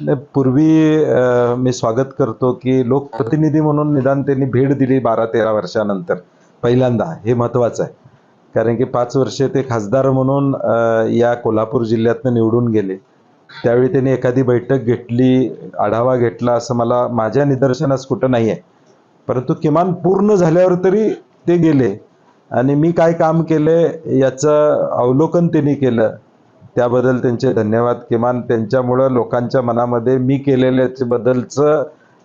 पूर्वी मी स्वागत करतो की लोकप्रतिनिधी म्हणून निदान त्यांनी भेट दिली बारा तेरा वर्षानंतर पहिल्यांदा. हे महत्वाचं आहे. कारण की पाच वर्षे ते खासदार म्हणून या कोल्हापूर जिल्ह्यातनं निवडून गेले. त्यावेळी त्यांनी एखादी बैठक घेतली आढावा घेतला असं मला माझ्या निदर्शनास कुठं नाही आहे परंतु किमान पूर्ण झाल्यावर तरी ते गेले. आणि मी काय काम केले याचं अवलोकन त्यांनी केलं. त्याबद्दल त्यांचे धन्यवाद. किमान त्यांच्यामुळं लोकांच्या मनामध्ये मी केलेल्या बद्दलचं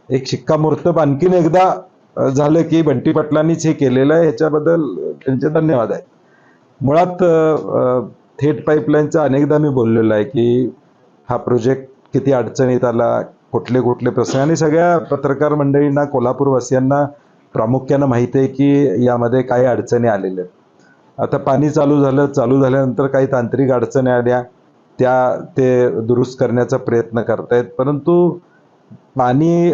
एक शिक्कामोर्तब आणखीन एकदा झालं की बंटी पाटलांनीच हे केलेलं आहे. ह्याच्याबद्दल त्यांचे धन्यवाद आहे. मुळात थेट पाईपलाईनचा अनेकदा मी बोललेलो आहे की हा प्रोजेक्ट किती अडचणीत आला कुठले कुठले प्रश्न आणि सगळ्या पत्रकार मंडळींना कोल्हापूरवासियांना प्रामुख्यानं माहिती आहे की यामध्ये काही अडचणी आलेल्या आहेत. आता पाणी चालू झालं चालू झाल्यानंतर काही तांत्रिक अडचणी आल्या. त्या ते दुरुस्त करण्याचा प्रयत्न करतायत. परंतु पाणी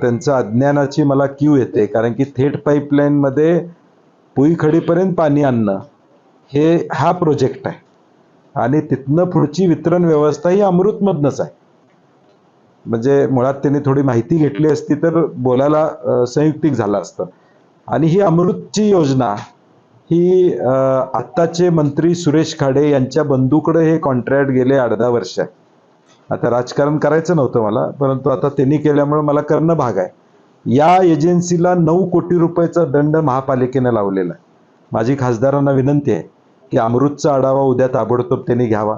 त्यांचं अज्ञानाची मला क्यू येते. कारण की थेट पाईपलाईनमध्ये पुईखडीपर्यंत पाणी आणणं हे हा प्रोजेक्ट आहे. आणि तिथनं पुढची वितरण व्यवस्था ही अमृतमधनंच आहे. म्हणजे मुळात त्यांनी थोडी माहिती घेतली असती तर बोलायला संयुक्तिक झालं असतं. आणि ही अमृतची योजना ही आत्ताचे मंत्री सुरेश खाडे यांच्या बंधूकडे हे कॉन्ट्रॅक्ट गेले अर्धा वर्ष. आहे आता राजकारण करायचं नव्हतं मला परंतु आता त्यांनी केल्यामुळे मला करणं भाग आहे. या एजन्सीला नऊ कोटी रुपयाचा दंड महापालिकेनं लावलेला आहे. माझी खासदारांना विनंती आहे की अमृतचा आढावा उद्या ताबडतोब त्यांनी घ्यावा.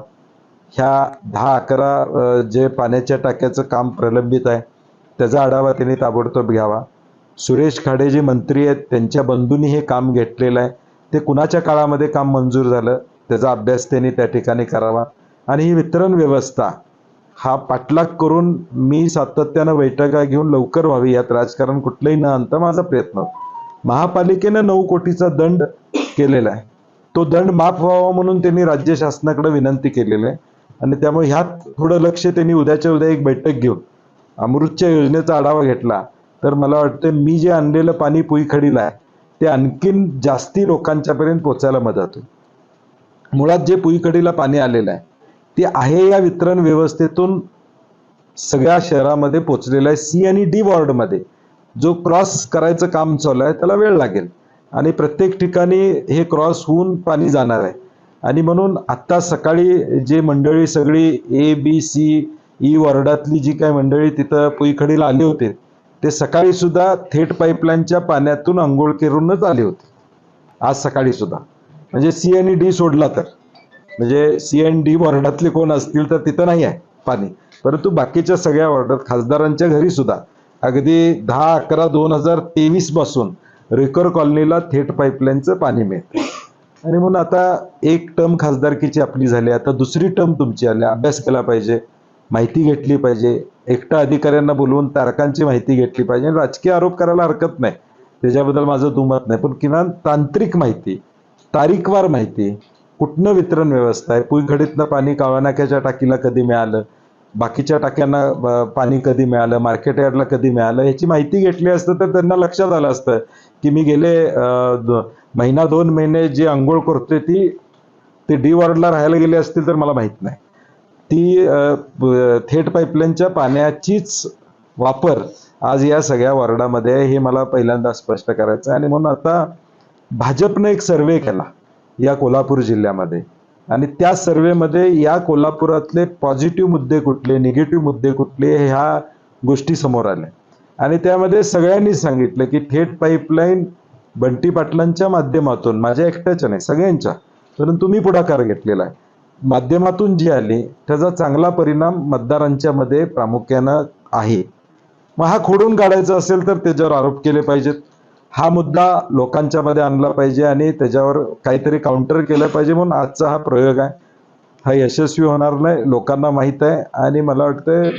ह्या दहा अकरा जे पाण्याच्या टाक्याचं काम प्रलंबित आहे त्याचा आढावा त्यांनी ताबडतोब घ्यावा. सुरेश खाडे जे मंत्री आहेत त्यांच्या बंधूंनी हे काम घेतलेलं आहे. ते कुणाच्या काळामध्ये काम मंजूर झालं त्याचा अभ्यास त्यांनी त्या ठिकाणी करावा. आणि ही वितरण व्यवस्था हा पाठलाग करून मी सातत्यानं बैठका घेऊन लवकर व्हावी यात राजकारण कुठलंही न आणता माझा प्रयत्न महापालिकेनं नऊ कोटीचा दंड केलेला आहे. तो दंड माफ व्हावा म्हणून त्यांनी राज्य शासनाकडे विनंती केलेली आहे. आणि त्यामुळे ह्यात थोडं लक्ष त्यांनी उद्याच्या उद्या एक बैठक घेऊन अमृतच्या योजनेचा आढावा घेतला. तर मला वाटतं मी जे आणलेलं पाणी पुईखडीला आहे ते आणखीन जास्ती लोकांच्यापर्यंत पोचायला मदत होईल. मुळात जे पुईकडीला पाणी आलेलं आहे ते आहे या वितरण व्यवस्थेतून सगळ्या शहरामध्ये पोचलेलं आहे. सी आणि डी वॉर्डमध्ये जो क्रॉस करायचं काम चालू आहे त्याला वेळ लागेल. आणि प्रत्येक ठिकाणी हे क्रॉस होऊन पाणी जाणार आहे. आणि म्हणून आत्ता सकाळी जे मंडळी सगळी ए बी सी ई वॉर्डातली जी काही मंडळी तिथं पुईखडीला आली होते ते सकाळी सुद्धा थेट पाईपलाईनच्या पाण्यातून आंघोळ करूनच आले होते. आज सकाळी सुद्धा. म्हणजे सी एन ई डी सोडला तर. म्हणजे सी एन डी वॉर्डातले कोण असतील तर तिथं नाही आहे पाणी. परंतु बाकीच्या सगळ्या वॉर्डात खासदारांच्या घरी सुद्धा अगदी दहा अकरा दोन हजार तेवीसपासून रेकर कॉलनीला थेट पाईपलाईनचं पाणी मिळतं. आणि म्हणून आता एक टर्म खासदारकीची आपली झाली. आता दुसरी टर्म तुमची आली अभ्यास केला पाहिजे. माहिती घेतली पाहिजे. एकटा अधिकाऱ्यांना बोलवून तारकांची माहिती घेतली पाहिजे. आणि राजकीय आरोप करायला हरकत नाही. त्याच्याबद्दल माझं दुमत नाही. पण किमान तांत्रिक माहिती तारीखवार माहिती कुठनं वितरण व्यवस्था आहे पुईघडीतनं पाणी काळानाक्याच्या टाकीला कधी मिळालं बाकीच्या टाक्यांना पाणी कधी मिळालं मार्केट यार्डला कधी मिळालं ह्याची माहिती घेतली असतं तर त्यांना लक्षात आलं असतं की मी गेले महिना दोन महिने जी आंघोळ करतोय ती ते डी वॉर्डला राहायला गेले असतील तर मला माहीत नाही. ती थेट पाईपलाईनच्या पाण्याचीच वापर आज या सगळ्या वॉर्डामध्ये हे मला पहिल्यांदा स्पष्ट करायचं आहे. आणि म्हणून आता भाजपने एक सर्वे केला या कोल्हापूर जिल्ह्यामध्ये. आणि त्या सर्वेमध्ये या कोल्हापुरातले पॉझिटिव्ह मुद्दे कुठले निगेटिव्ह मुद्दे कुठले ह्या गोष्टी समोर आल्या. आणि त्यामध्ये सगळ्यांनी सांगितलं की थेट पाईपलाईन बंटी पाटलांच्या माध्यमातून माझ्या एकट्याच्या नाही सगळ्यांच्या परंतु मी पुढाकार घेतलेला आहे. माध्यमातून जी आली त्याचा चांगला परिणाम मतदारांच्या मध्ये प्रामुख्यानं आहे. मग हा खोडून काढायचा असेल तर त्याच्यावर आरोप केले पाहिजेत. हा मुद्दा लोकांच्या मध्ये आणला पाहिजे आणि त्याच्यावर काहीतरी काउंटर केलं पाहिजे म्हणून आजचा हा प्रयोग आहे. हा यशस्वी होणार नाही लोकांना माहीत आहे आणि मला वाटतंय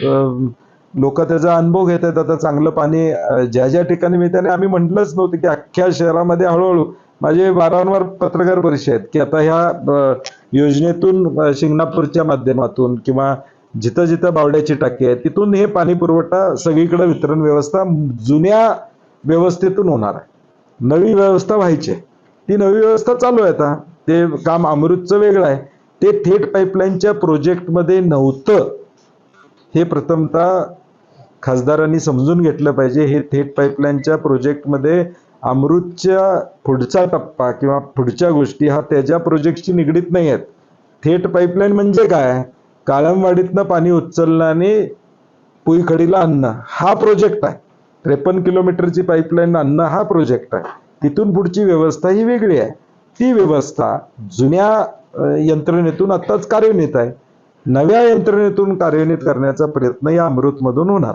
लोक त्याचा अनुभव घेत आहेत. आता चांगलं पाणी ज्या ज्या ठिकाणी मिळते आणि आम्ही म्हटलंच नव्हतं की अख्ख्या शहरामध्ये हळूहळू माझे वारंवार पत्रकार परिषद की आता ह्या योजनेतून शिंगणापूरच्या माध्यमातून किंवा जिथं जिथं बावड्याची टाकी आहे तिथून हे पाणी पुरवठा सगळीकडे वितरण व्यवस्था जुन्या व्यवस्थेतून होणार आहे. नवी व्यवस्था व्हायची आहे. ती नवी व्यवस्था चालू आहे आता. ते काम अमृतचं वेगळं आहे. ते थेट पाईपलाईनच्या प्रोजेक्टमध्ये नव्हतं. हे प्रथमतः खासदारांनी समजून घेतलं पाहिजे. हे थेट पाईपलाईनच्या प्रोजेक्टमध्ये अमृतच्या पुढचा टप्पा किंवा पुढच्या गोष्टी हा त्याच्या प्रोजेक्टशी निगडीत नाही आहेत थेट पाईपलाईन म्हणजे काय? काळमवाडीतनं पाणी उचलणं आणि पुईखडीला आणणं. हा प्रोजेक्ट आहे. त्रेपन्न किलोमीटरची पाईपलाईन आणणं हा प्रोजेक्ट आहे. तिथून पुढची व्यवस्था ही वेगळी आहे. ती व्यवस्था जुन्या यंत्रणेतून आत्ताच कार्यान्वित आहे. नव्या यंत्रणेतून कार्यान्वित करण्याचा प्रयत्न या अमृतमधून होणार.